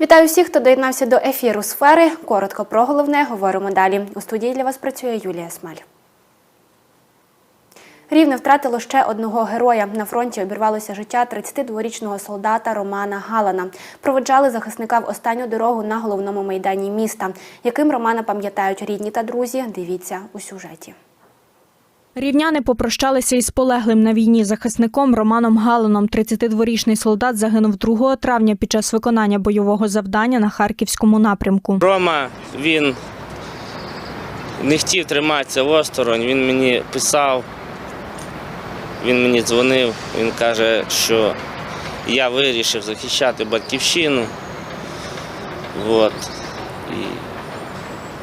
Вітаю всіх, хто доєднався до ефіру сфери. Коротко про головне говоримо далі. У студії для вас працює Юлія Смаль. Рівне втратило ще одного героя. На фронті обірвалося життя 32-річного солдата Романа Галана. Проведжали захисника в останню дорогу на головному майдані міста. Яким Романа пам'ятають рідні та друзі, дивіться у сюжеті. Рівняни попрощалися із полеглим на війні захисником Романом Галаном. 32-річний солдат загинув 2 травня під час виконання бойового завдання на харківському напрямку. Рома, він не хотів триматися осторонь, він мені писав, він мені дзвонив, він каже, що я вирішив захищати батьківщину. От. І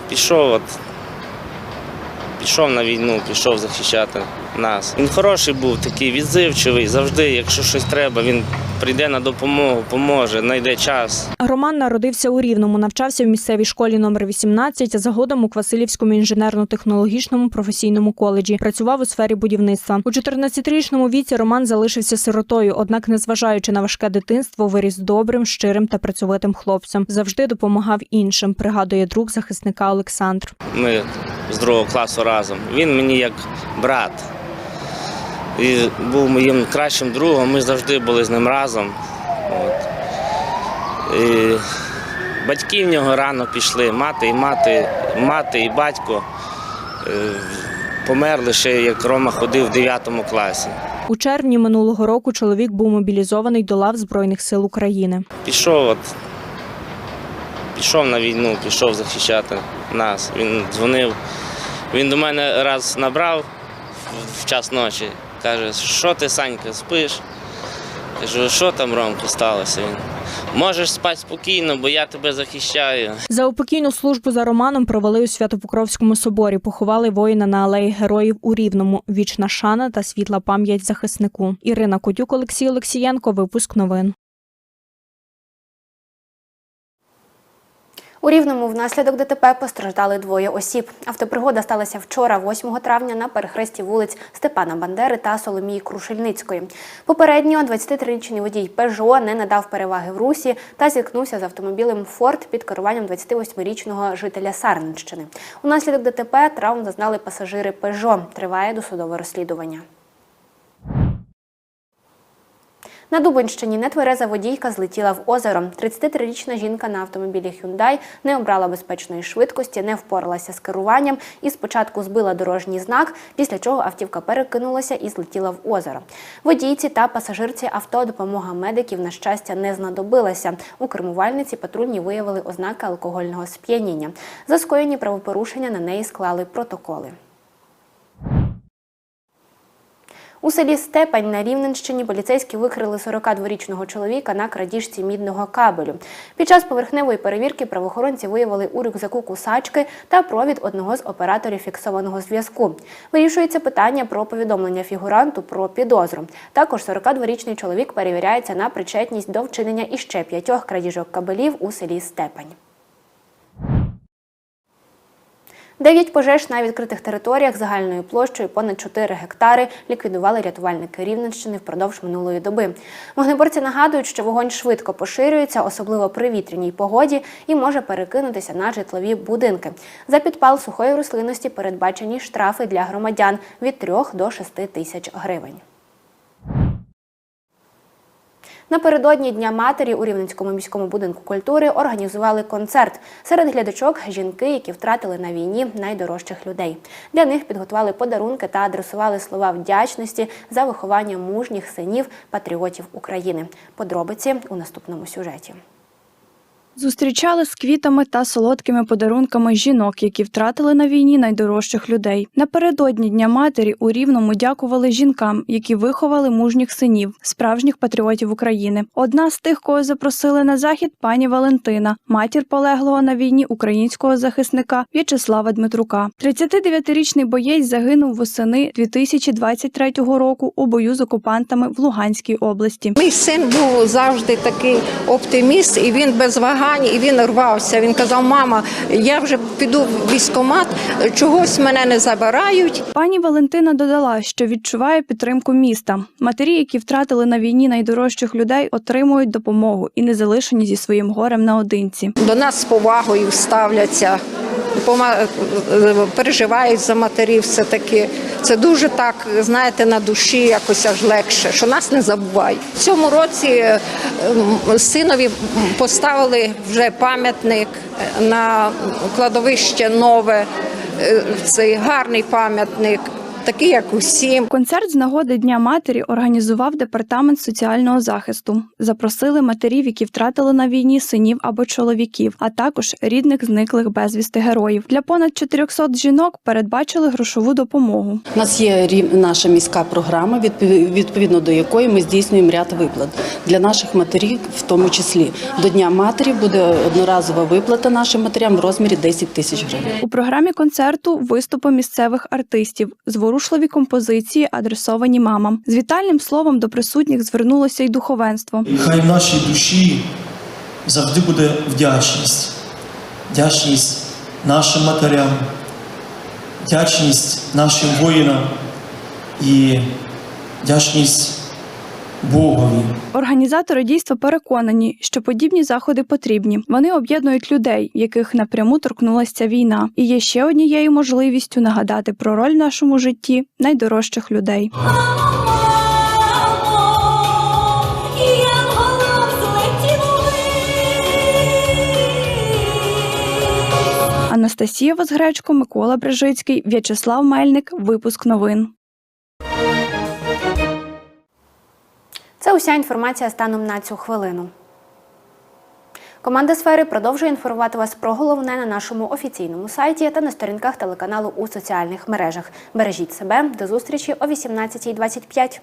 пішов, от, пішов на війну, пішов захищати нас. Він хороший був, такий відзивчивий, завжди, якщо щось треба, він прийде на допомогу, поможе, знайде час. Роман народився у Рівному, навчався в місцевій школі номер 18, а згодом у Квасилівському інженерно-технологічному професійному коледжі. Працював у сфері будівництва. У 14-річному віці Роман залишився сиротою, однак, незважаючи на важке дитинство, виріс добрим, щирим та працьовитим хлопцем. Завжди допомагав іншим, пригадує друг захисника Олександр. Ми з другого класу разом. Він мені як брат. І був моїм кращим другом, ми завжди були з ним разом. От. І батьки в нього рано пішли, мати і мати, мати і батько е, померли ще, як Рома ходив в 9 класі. У червні минулого року чоловік був мобілізований до лав Збройних сил України. Пішов, от, пішов на війну, пішов захищати нас. Він дзвонив. Він до мене раз набрав в- в час ночі. Каже, що ти, Санька, спиш? Кажу, що там, Ромко, сталося? Він, можеш спати спокійно, бо я тебе захищаю. За упокійну службу за Романом провели у Свято-Покровському соборі. Поховали воїна на алеї героїв у Рівному. Вічна шана та світла пам'ять захиснику. Ірина Котюк, Олексій Олексієнко. Випуск новин. У Рівному внаслідок ДТП постраждали двоє осіб. Автопригода сталася вчора, 8 травня, на перехресті вулиць Степана Бандери та Соломії Крушельницької. Попередньо 23-річний водій Пежо не надав переваги в русі та зіткнувся з автомобілем Форд під керуванням 28-річного жителя Сарненщини. Унаслідок ДТП травм зазнали пасажири Пежо. Триває досудове розслідування. На Дубинщині нетвереза водійка злетіла в озеро. 33-річна жінка на автомобілі Hyundai не обрала безпечної швидкості, не впоралася з керуванням і спочатку збила дорожній знак, після чого автівка перекинулася і злетіла в озеро. Водійці та пасажирці авто допомога медиків на щастя не знадобилася. У кермувальниці патрульні виявили ознаки алкогольного сп'яніння. За скоєні правопорушення на неї склали протоколи. У селі Степань на Рівненщині поліцейські викрили 42-річного чоловіка на крадіжці мідного кабелю. Під час поверхневої перевірки правоохоронці виявили у рюкзаку кусачки та провід одного з операторів фіксованого зв'язку. Вирішується питання про повідомлення фігуранту про підозру. Також 42-річний чоловік перевіряється на причетність до вчинення іще п'ятьох крадіжок кабелів у селі Степань. Дев'ять пожеж на відкритих територіях загальною площею понад 4 гектари ліквідували рятувальники Рівненщини впродовж минулої доби. Вогнеборці нагадують, що вогонь швидко поширюється, особливо при вітряній погоді, і може перекинутися на житлові будинки. За підпал сухої рослинності передбачені штрафи для громадян від 3 до 6 тисяч гривень. Напередодні Дня матері у Рівненському міському будинку культури організували концерт. Серед глядачок жінки, які втратили на війні найдорожчих людей. Для них підготували подарунки та адресували слова вдячності за виховання мужніх синів патріотів України. Подробиці у наступному сюжеті. Зустрічали з квітами та солодкими подарунками жінок, які втратили на війні найдорожчих людей. Напередодні Дня матері у Рівному дякували жінкам, які виховали мужніх синів, справжніх патріотів України. Одна з тих, кого запросили на захід, пані Валентина, матір полеглого на війні українського захисника В'ячеслава Дмитрука. 39-річний боєць загинув восени 2023 року у бою з окупантами в Луганській області. Мій син був завжди такий оптиміст, і він без вагань погані, і він рвався. Він казав: Мама, я вже піду в військомат, чогось мене не забирають. Пані Валентина додала, що відчуває підтримку міста. Матері, які втратили на війні найдорожчих людей, отримують допомогу і не залишені зі своїм горем наодинці. До нас з повагою ставляться, переживають за матерів. Все таки це дуже так, знаєте, на душі якось аж легше, що нас не забувають. В цьому році е, синові поставили вже пам'ятник на кладовище нове. Е, Цей гарний пам'ятник, такий, як усім. Концерт з нагоди Дня матері організував департамент соціального захисту. Запросили матерів, які втратили на війні синів або чоловіків, а також рідних зниклих безвісти героїв. Для понад 400 жінок передбачили грошову допомогу. У нас є наша міська програма, відпов- відповідно до якої ми здійснюємо ряд виплат для наших матерів, в тому числі до Дня матері буде одноразова виплата нашим матерям в розмірі 10 тисяч гривень. У програмі концерту виступи місцевих артистів, зворушливі композиції, адресовані мамам. З вітальним словом до присутніх звернулося й духовенство. Хай в нашій душі завжди буде вдячність. Вдячність нашим матерям, вдячність нашим воїнам і вдячність Богові. Організатори дійства переконані, що подібні заходи потрібні. Вони об'єднують людей, яких напряму торкнулася війна, і є ще однією можливістю нагадати про роль в нашому житті найдорожчих людей. Анастасія Возгречко, Микола Брижицький, В'ячеслав Мельник. Випуск новин. Уся інформація станом на цю хвилину. Команда сфери продовжує інформувати вас про головне на нашому офіційному сайті та на сторінках телеканалу у соціальних мережах. Бережіть себе до зустрічі о 18.25.